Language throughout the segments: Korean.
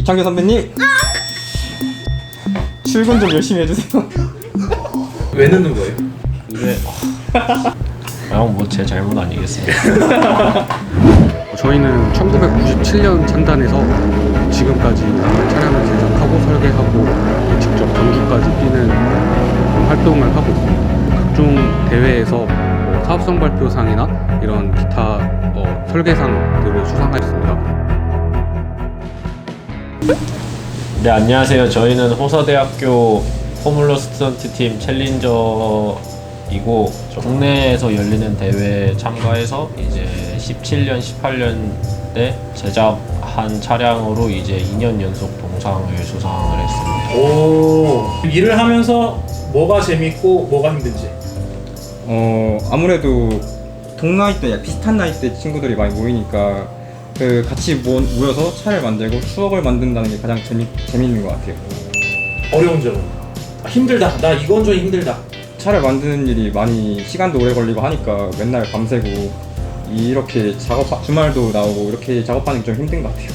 이창규 선배님 출근 좀 열심히 해주세요. 왜 넣는 거예요? 네. 형뭐제 잘못 아니겠습니까? 저희는 1997년 창단해서 지금까지 차량을 제작하고 설계하고 직접 전주까지 뛰는 활동을 하고 있습니다. 각종 대회에서 뭐 사업성 발표상이나 이런 기타 어, 설계상들을 수상했습니다. 네 안녕하세요. 저희는 호서대학교 포뮬러 스턴트 팀 챌린저이고 국내에서 열리는 대회 참가해서 이제 17년, 18년 때 제작한 차량으로 이제 2년 연속 동상을 수상을 했습니다. 오 일을 하면서 뭐가 재밌고 뭐가 힘든지 어 아무래도 동나이대 비슷한 나이 대 친구들이 많이 모이니까 그 같이 모, 모여서 차를 만들고 추억을 만든다는 게 가장 재미 재밌는 것 같아요. 어려운 점은 아, 힘들다 나 이건 좀 힘들다 차를 만드는 일이 많이 시간도 오래 걸리고 하니까 맨날 밤새고 이렇게 작업 주말도 나오고 이렇게 작업하는 게 좀 힘든 것 같아요.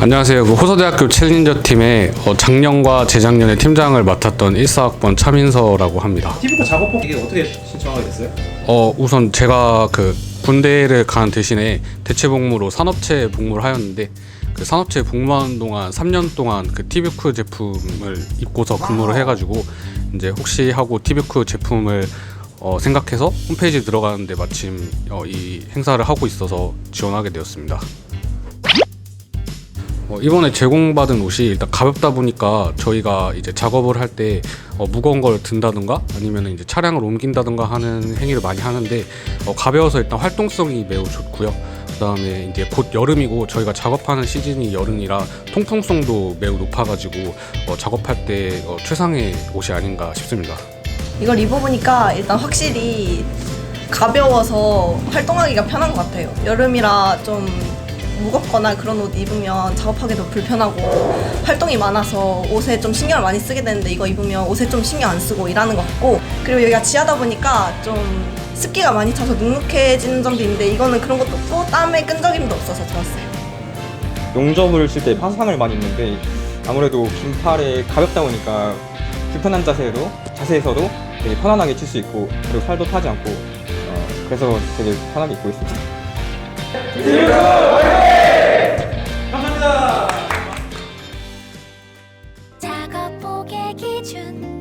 안녕하세요. 그 호서대학교 챌린저 팀의 어, 작년과 재작년에 팀장을 맡았던 14학번 차민서라고 합니다. TV코 작업복 이게 어떻게 신청하게 됐어요? 어 우선 제가 그 군대를 간 대신에 대체 복무로 산업체 복무를 하였는데 그 산업체 복무하는 동안 3년 동안 그 티비쿠 제품을 입고서 근무를 해가지고 이제 혹시 하고 티비쿠 제품을 어, 생각해서 홈페이지 들어가는데 마침 어, 이 행사를 하고 있어서 지원하게 되었습니다. 어, 이번에 제공받은 옷이 일단 가볍다 보니까 저희가 이제 작업을 할 때 어, 무거운 걸 든다든가 아니면 이제 차량을 옮긴다든가 하는 행위를 많이 하는데 어, 가벼워서 일단 활동성이 매우 좋고요. 그다음에 이제 곧 여름이고 저희가 작업하는 시즌이 여름이라 통풍성도 매우 높아가지고 어, 작업할 때 어, 최상의 옷이 아닌가 싶습니다. 이걸 입어보니까 일단 확실히 가벼워서 활동하기가 편한 것 같아요. 여름이라 좀 무겁거나 그런 옷 입으면 작업하기도 불편하고 활동이 많아서 옷에 좀 신경을 많이 쓰게 되는데 이거 입으면 옷에 좀 신경 안 쓰고 일하는 것 같고 그리고 여기가 지하다 보니까 좀 습기가 많이 차서 눅눅해지는 점도 있는데 이거는 그런 것도 없고 땀의 끈적임도 없어서 좋았어요. 용접을 칠때 화상을 많이 입는데 아무래도 긴 팔에 가볍다 보니까 불편한 자세로 자세에서도 되게 편안하게 칠 수 있고 그리고 살도 타지 않고 어, 그래서 되게 편하게 입고 있습니다. 圈。